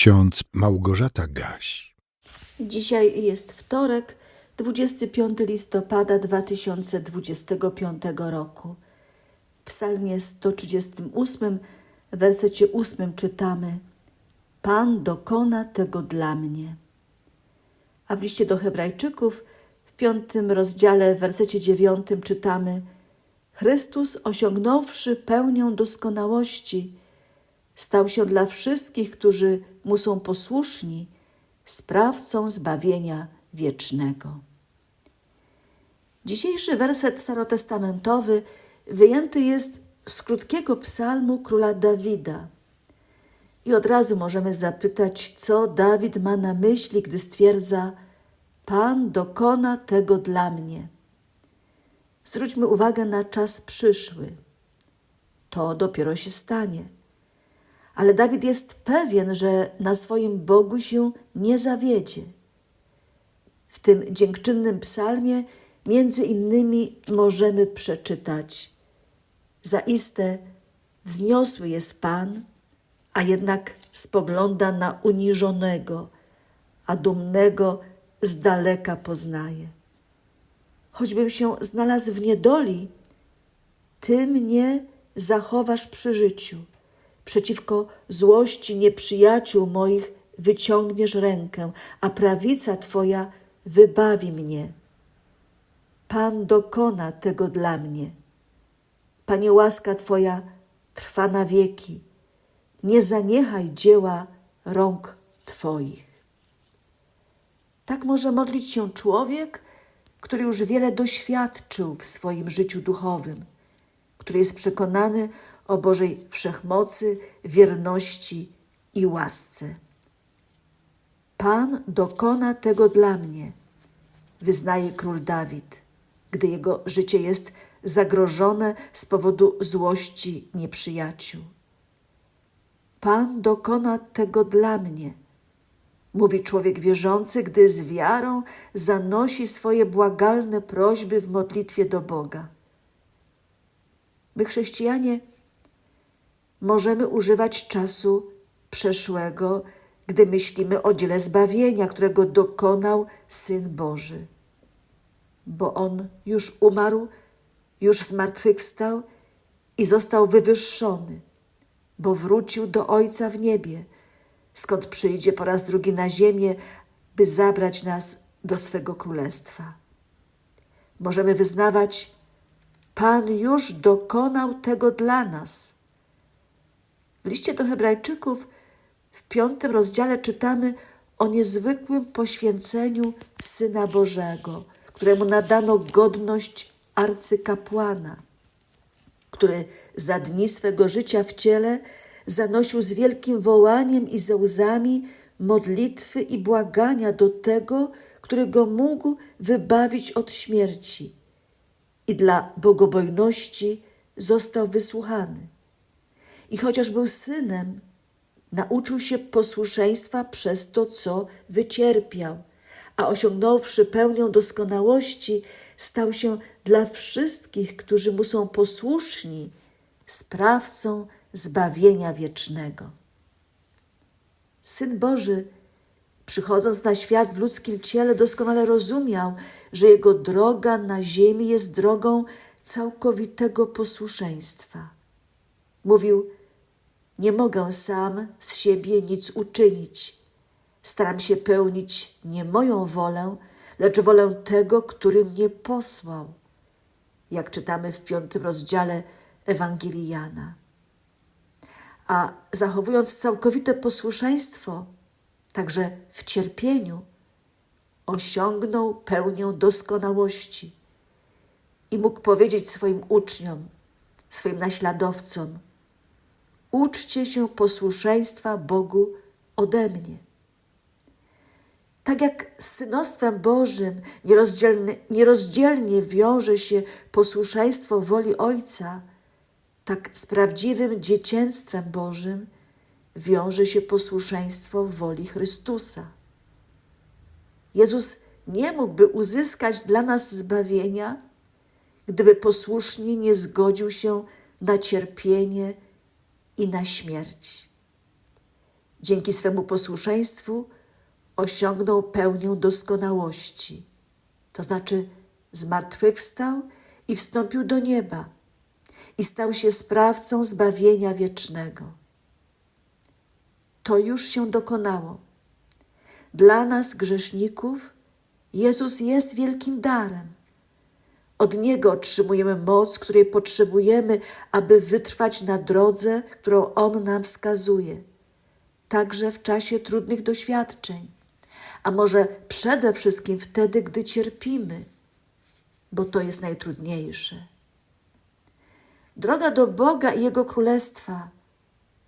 ksiądz Małgorzata Gaś. Dzisiaj jest wtorek, 25 listopada 2025 roku. W psalmie 138, w wersecie 8 czytamy Pan dokona tego dla mnie. A w liście do hebrajczyków w piątym rozdziale, w wersecie 9 czytamy Chrystus osiągnąwszy pełnią doskonałości, stał się dla wszystkich, którzy mu są posłuszni, sprawcą zbawienia wiecznego. Dzisiejszy werset starotestamentowy wyjęty jest z krótkiego psalmu króla Dawida. I od razu możemy zapytać, co Dawid ma na myśli, gdy stwierdza: Pan dokona tego dla mnie. Zwróćmy uwagę na czas przyszły. To dopiero się stanie. Ale Dawid jest pewien, że na swoim Bogu się nie zawiedzie. W tym dziękczynnym psalmie między innymi możemy przeczytać: Zaiste wzniosły jest Pan, a jednak spogląda na uniżonego, a dumnego z daleka poznaje. Choćbym się znalazł w niedoli, Ty mnie zachowasz przy życiu. Przeciwko złości nieprzyjaciół moich wyciągniesz rękę, a prawica Twoja wybawi mnie. Pan dokona tego dla mnie. Panie, łaska Twoja trwa na wieki. Nie zaniechaj dzieła rąk Twoich. Tak może modlić się człowiek, który już wiele doświadczył w swoim życiu duchowym, który jest przekonany o Bożej wszechmocy, wierności i łasce. Pan dokona tego dla mnie, wyznaje król Dawid, gdy jego życie jest zagrożone z powodu złości nieprzyjaciół. Pan dokona tego dla mnie, mówi człowiek wierzący, gdy z wiarą zanosi swoje błagalne prośby w modlitwie do Boga. My, chrześcijanie, możemy używać czasu przeszłego, gdy myślimy o dziele zbawienia, którego dokonał Syn Boży. Bo On już umarł, już zmartwychwstał i został wywyższony, bo wrócił do Ojca w niebie, skąd przyjdzie po raz drugi na ziemię, by zabrać nas do swego królestwa. Możemy wyznawać, Pan już dokonał tego dla nas. W liście do Hebrajczyków w piątym rozdziale czytamy o niezwykłym poświęceniu Syna Bożego, któremu nadano godność arcykapłana, który za dni swego życia w ciele zanosił z wielkim wołaniem i ze łzami modlitwy i błagania do tego, który go mógł wybawić od śmierci. I dla bogobojności został wysłuchany. I chociaż był synem, nauczył się posłuszeństwa przez to, co wycierpiał, a osiągnąwszy pełnią doskonałości, stał się dla wszystkich, którzy mu są posłuszni, sprawcą zbawienia wiecznego. Syn Boży, przychodząc na świat w ludzkim ciele, doskonale rozumiał, że jego droga na ziemi jest drogą całkowitego posłuszeństwa. Mówił: Nie mogę sam z siebie nic uczynić. Staram się pełnić nie moją wolę, lecz wolę tego, który mnie posłał. Jak czytamy w piątym rozdziale Ewangelii Jana. A zachowując całkowite posłuszeństwo, także w cierpieniu, osiągnął pełnię doskonałości i mógł powiedzieć swoim uczniom, swoim naśladowcom: Uczcie się posłuszeństwa Bogu ode mnie. Tak jak z synostwem Bożym nierozdzielnie, wiąże się posłuszeństwo woli Ojca, tak z prawdziwym dzieciństwem Bożym wiąże się posłuszeństwo woli Chrystusa. Jezus nie mógłby uzyskać dla nas zbawienia, gdyby posłusznie nie zgodził się na cierpienie i na śmierć. Dzięki swemu posłuszeństwu osiągnął pełnię doskonałości, to znaczy zmartwychwstał i wstąpił do nieba i stał się sprawcą zbawienia wiecznego. To już się dokonało. Dla nas, grzeszników, Jezus jest wielkim darem. Od Niego otrzymujemy moc, której potrzebujemy, aby wytrwać na drodze, którą On nam wskazuje, także w czasie trudnych doświadczeń, a może przede wszystkim wtedy, gdy cierpimy, bo to jest najtrudniejsze. Droga do Boga i Jego Królestwa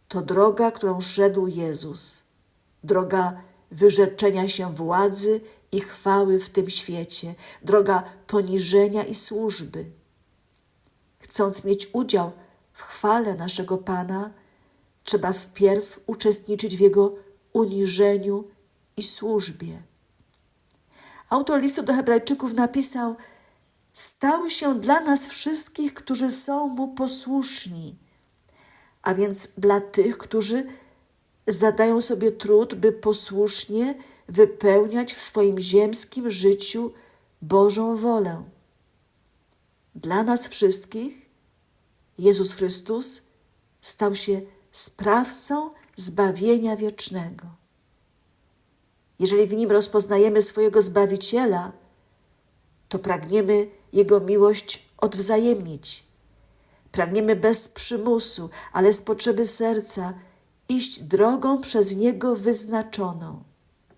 to droga, którą szedł Jezus, droga wyrzeczenia się władzy i chwały w tym świecie, droga poniżenia i służby. Chcąc mieć udział w chwale naszego Pana, trzeba wpierw uczestniczyć w Jego uniżeniu i służbie. Autor listu do Hebrajczyków napisał: Stał się dla nas wszystkich, którzy są mu posłuszni, a więc dla tych, którzy zadają sobie trud, by posłusznie wypełniać w swoim ziemskim życiu Bożą wolę. Dla nas wszystkich Jezus Chrystus stał się sprawcą zbawienia wiecznego. Jeżeli w nim rozpoznajemy swojego Zbawiciela, to pragniemy Jego miłość odwzajemnić. Pragniemy bez przymusu, ale z potrzeby serca iść drogą przez Niego wyznaczoną.